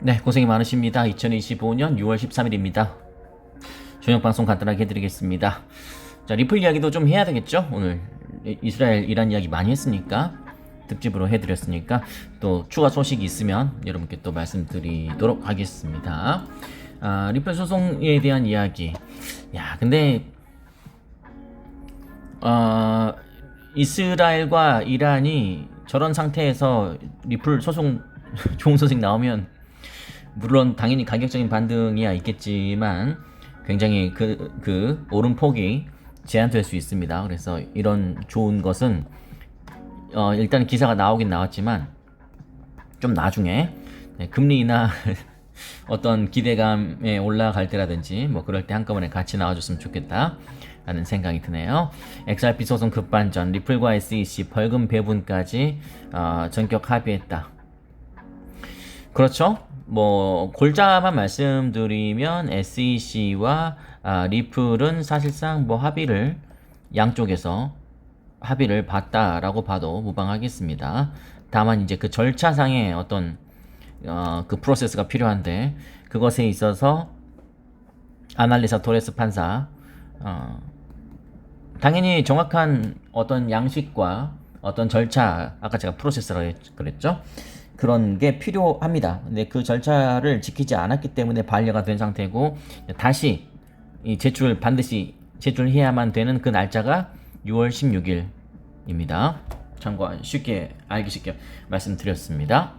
네, 고생이 많으십니다. 2025년 6월 13일입니다. 저녁 방송 간단하게 해드리겠습니다. 자, 리플 이야기도 좀 해야 되겠죠? 오늘 이- 이스라엘 이란 이야기 많이 했으니까 특집으로 해드렸으니까 또 추가 소식이 있으면 여러분께 또 말씀드리도록 하겠습니다. 아, 리플 소송에 대한 이야기. 야, 근데 어, 이스라엘과 이란이 저런 상태에서 리플 소송 좋은 소식 나오면 물론 당연히 가격적인 반등이야 있겠지만 굉장히 그, 그 오름폭이 제한될 수 있습니다. 그래서 이런 좋은 것은 어, 일단 기사가 나오긴 나왔지만 좀 나중에 네, 금리 인하 어떤 기대감에 올라갈 때라든지 뭐 그럴 때 한꺼번에 같이 나와줬으면 좋겠다 라는 생각이 드네요. XRP 소송 급반전, 리플과 SEC 벌금 배분까지 어, 전격 합의했다. 그렇죠. 뭐 골자만 말씀드리면 SEC와 아, 리플은 사실상 뭐 합의를 양쪽에서 합의를 봤다라고 봐도 무방하겠습니다. 다만 이제 그 절차상의 어떤 어, 그 프로세스가 필요한데 그것에 있어서 아날리사 토레스 판사 어, 당연히 정확한 어떤 양식과 어떤 절차 아까 제가 프로세스라고 했- 그랬죠 그런 게 필요합니다. 근데 그 절차를 지키지 않았기 때문에 반려가 된 상태고 다시 이 제출 반드시 제출해야만 되는 그 날짜가 6월 16일입니다. 참고 쉽게 알기 쉽게 말씀드렸습니다.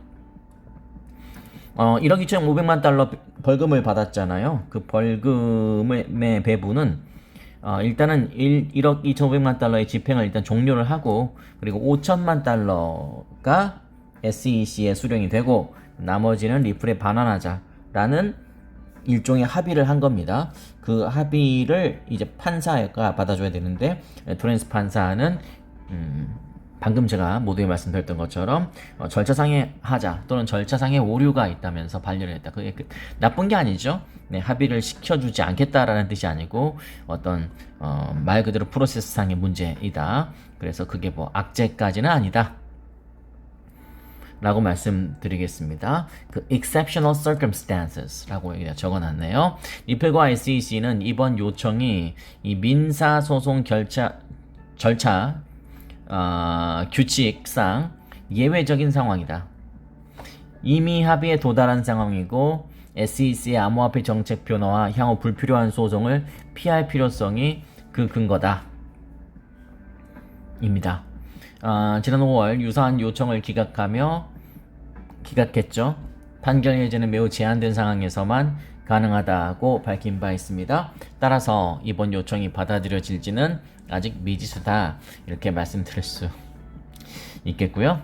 어, 1억 2,500만 달러 벌금을 받았잖아요. 그 벌금의 배분은 어, 일단은 1, 1억 2,500만 달러의 집행을 일단 종료를 하고 그리고 5천만 달러가 SEC에 수령이 되고 나머지는 리플에 반환하자라는 일종의 합의를 한 겁니다. 그 합의를 이제 판사가 받아줘야 되는데 토렌스 판사는 음, 방금 제가 모두에 말씀드렸던 것처럼 어, 절차상의 하자 또는 절차상의 오류가 있다면서 반려를 했다. 그게 그- 나쁜 게 아니죠. 네, 합의를 시켜주지 않겠다라는 뜻이 아니고 어떤 어, 말 그대로 프로세스상의 문제이다. 그래서 그게 뭐 악재까지는 아니다. 라고 말씀드리겠습니다. 그 exceptional circumstances라고 여기다 적어놨네요. 리플과 SEC는 이번 요청이 이 민사 소송 결차 절차 어, 규칙상 예외적인 상황이다. 이미 합의에 도달한 상황이고 SEC의 암호화폐 정책 변화와 향후 불필요한 소송을 피할 필요성이 그 근거다. 입니다. 아, 지난 5월 유사한 요청을 기각하며 기각했죠. 판결 예제는 매우 제한된 상황에서만 가능하다고 밝힌 바 있습니다. 따라서 이번 요청이 받아들여질지는 아직 미지수다 이렇게 말씀드릴 수 있겠고요.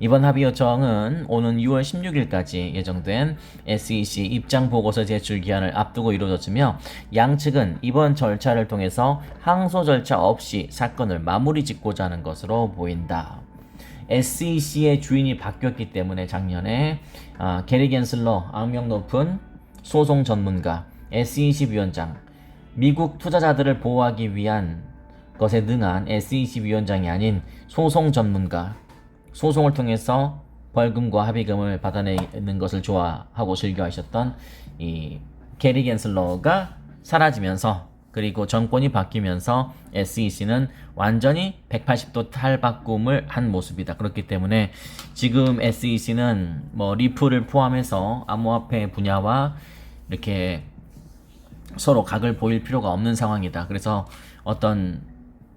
이번 합의 요청은 오는 6월 16일까지 예정된 SEC 입장 보고서 제출 기한을 앞두고 이루어졌으며 양측은 이번 절차를 통해서 항소 절차 없이 사건을 마무리 짓고자 하는 것으로 보인다. SEC의 주인이 바뀌었기 때문에 작년에 아, 게리 겐슬러 악명 높은 소송 전문가 SEC 위원장 미국 투자자들을 보호하기 위한 것에 능한 SEC 위원장이 아닌 소송 전문가 소송을 통해서 벌금과 합의금을 받아내는 것을 좋아하고 즐겨하셨던 이 게리 겐슬러가 사라지면서 그리고 정권이 바뀌면서 SEC는 완전히 180도 탈바꿈을 한 모습이다. 그렇기 때문에 지금 SEC는 뭐 리플을 포함해서 암호화폐 분야와 이렇게 서로 각을 보일 필요가 없는 상황이다. 그래서 어떤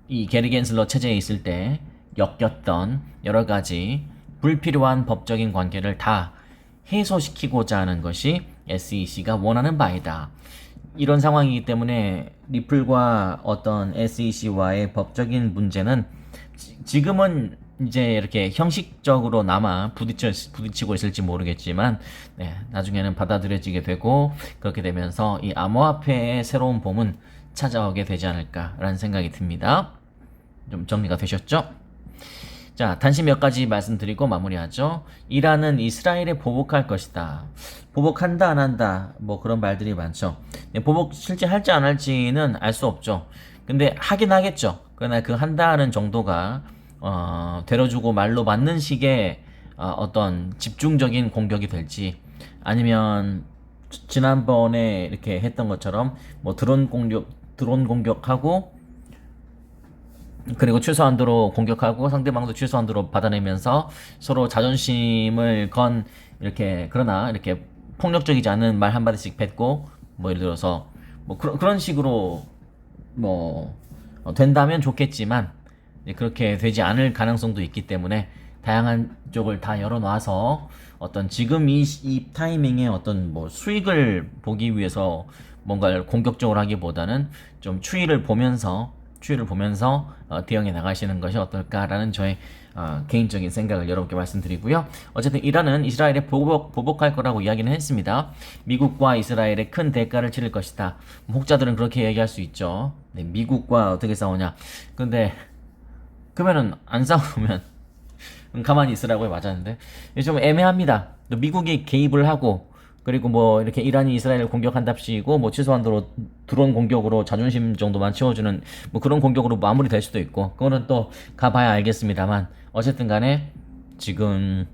이 게리 겐슬러 체제에 있을 때 엮였던 여러 가지 불필요한 법적인 관계를 다 해소시키고자 하는 것이 SEC가 원하는 바이다. 이런 상황이기 때문에 리플과 어떤 SEC와의 법적인 문제는 지- 지금은 이제 이렇게 형식적으로 남아 부딪혀, 부딪히고 있을지 모르겠지만 네, 나중에는 받아들여지게 되고 그렇게 되면서 이 암호화폐의 새로운 봄은 찾아오게 되지 않을까라는 생각이 듭니다. 좀 정리가 되셨죠? 자, 단시 몇 가지 말씀드리고 마무리하죠. 이란은 이스라엘에 보복할 것이다. 보복한다, 안 한다. 뭐 그런 말들이 많죠. 네, 보복 실제 할지 안 할지는 알 수 없죠. 근데 하긴 하겠죠. 그러나 그 한다는 정도가, 어, 데려주고 말로 맞는 식의 어, 어떤 집중적인 공격이 될지 아니면 지- 지난번에 이렇게 했던 것처럼 뭐 드론 공격 드론 공격하고 그리고 최소한도로 공격하고 상대방도 최소한도로 받아내면서 서로 자존심을 건 이렇게 그러나 이렇게 폭력적이지 않은 말 한마디씩 뱉고 뭐 예를 들어서 뭐 그런 그런 식으로 뭐 어, 된다면 좋겠지만 그렇게 되지 않을 가능성도 있기 때문에 다양한 쪽을 다 열어놔서 어떤 지금 이, 이 타이밍에 어떤 뭐 수익을 보기 위해서 뭔가를 공격적으로 하기보다는 좀 추이를 보면서 추이를 보면서 어, 대응해 나가시는 것이 어떨까라는 저의 어, 개인적인 생각을 여러분께 말씀드리고요. 어쨌든 이란은 이스라엘에 보복, 보복할 거라고 이야기는 했습니다. 미국과 이스라엘에 큰 대가를 치를 것이다. 뭐 혹자들은 그렇게 얘기할 수 있죠. 네, 미국과 어떻게 싸우냐. 근데 그러면은 안 싸우면 가만히 있으라고 해 맞았는데 좀 애매합니다. 또 미국이 개입을 하고 그리고 뭐 이렇게 이란이 이스라엘을 공격한답시고 뭐 최소한도로 드론 공격으로 자존심 정도만 채워주는 뭐 그런 공격으로 마무리될 수도 있고 그거는 또 가봐야 알겠습니다만 어쨌든 간에 지금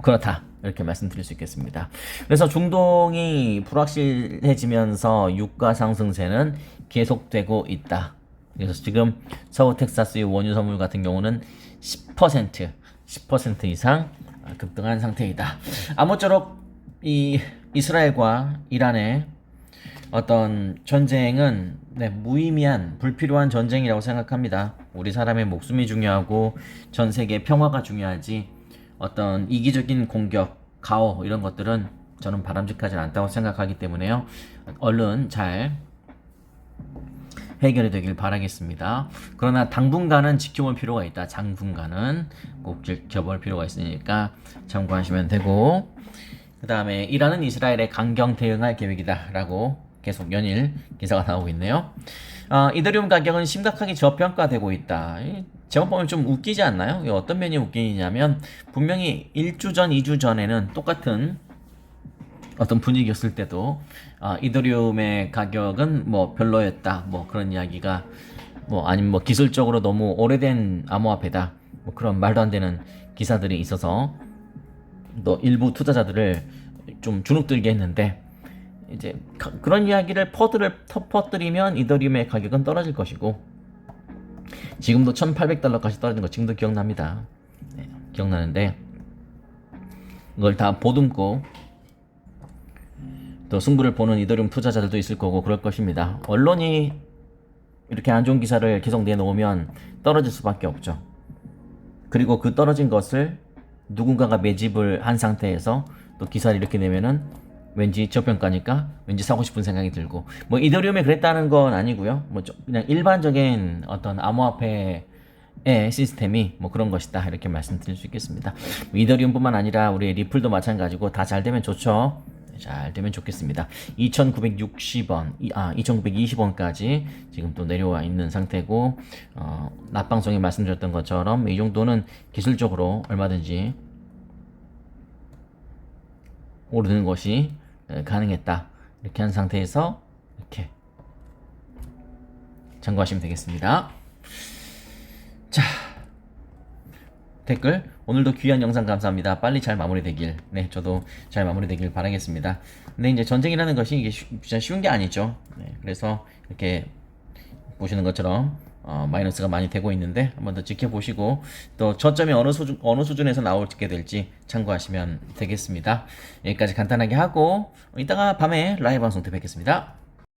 그렇다 이렇게 말씀드릴 수 있겠습니다. 그래서 중동이 불확실해지면서 유가 상승세는 계속되고 있다. 그래서 지금 서울 텍사스의 원유 선물 같은 경우는 10% 10% 이상 급등한 상태이다. 아무쪼록 이 이스라엘과 이란의 어떤 전쟁은 네, 무의미한 불필요한 전쟁이라고 생각합니다. 우리 사람의 목숨이 중요하고 전 세계 평화가 중요하지 어떤 이기적인 공격, 가오 이런 것들은 저는 바람직하지 않다고 생각하기 때문에요. 얼른 잘 해결이 되길 바라겠습니다. 그러나 당분간은 지켜볼 필요가 있다. 장분간은 꼭 지켜볼 필요가 있으니까 참고하시면 되고 그 다음에 이란은 이스라엘에 강경 대응할 계획이다라고 계속 연일 기사가 나오고 있네요. 어, 이더리움 가격은 심각하게 저평가되고 있다. 이 제목 보면 좀 웃기지 않나요? 어떤 면이 웃기냐면 분명히 1주 전, 2주 전에는 똑같은 어떤 분위기였을 때도 아, 이더리움의 가격은 뭐 별로였다 뭐 그런 이야기가 뭐 아니면 뭐 기술적으로 너무 오래된 암호화폐다 뭐 그런 말도 안 되는 기사들이 있어서 또 일부 투자자들을 좀 주눅들게 했는데 이제 가- 그런 이야기를 퍼들을 터- 퍼뜨리면 이더리움의 가격은 떨어질 것이고 지금도 1,800달러까지 떨어진 거 지금도 기억납니다. 네, 기억나는데 이걸 다 보듬고 또 승부를 보는 이더리움 투자자들도 있을 거고 그럴 것입니다. 언론이 이렇게 안 좋은 기사를 계속 내놓으면 떨어질 수밖에 없죠. 그리고 그 떨어진 것을 누군가가 매집을 한 상태에서 또 기사를 이렇게 내면은 왠지 저평가니까 왠지 사고 싶은 생각이 들고 뭐 이더리움에 그랬다는 건 아니고요. 뭐좀 그냥 일반적인 어떤 암호화폐 의 시스템이 뭐 그런 것이다 이렇게 말씀드릴 수 있겠습니다. 뭐 이더리움뿐만 아니라 우리 리플도 마찬가지고 다 잘 되면 좋죠. 잘 되면 좋겠습니다. 2,960원, 아 2,920원까지 지금 또 내려와 있는 상태고 어, 낮방송에 말씀드렸던 것처럼 이 정도는 기술적으로 얼마든지 오르는 것이 에, 가능했다. 이렇게 한 상태에서 이렇게 참고하시면 되겠습니다. 자 댓글 오늘도 귀한 영상 감사합니다. 빨리 잘 마무리되길 네 저도 잘 마무리되길 바라겠습니다. 근데 이제 전쟁이라는 것이 이게 쉬, 진짜 쉬운 게 아니죠. 네, 그래서 이렇게 보시는 것처럼 어, 마이너스가 많이 되고 있는데 한번 더 지켜보시고 또 저점이 어느 수준 어느 수준에서 나오게 될지 참고하시면 되겠습니다. 여기까지 간단하게 하고 이따가 밤에 라이브 방송 때 뵙겠습니다.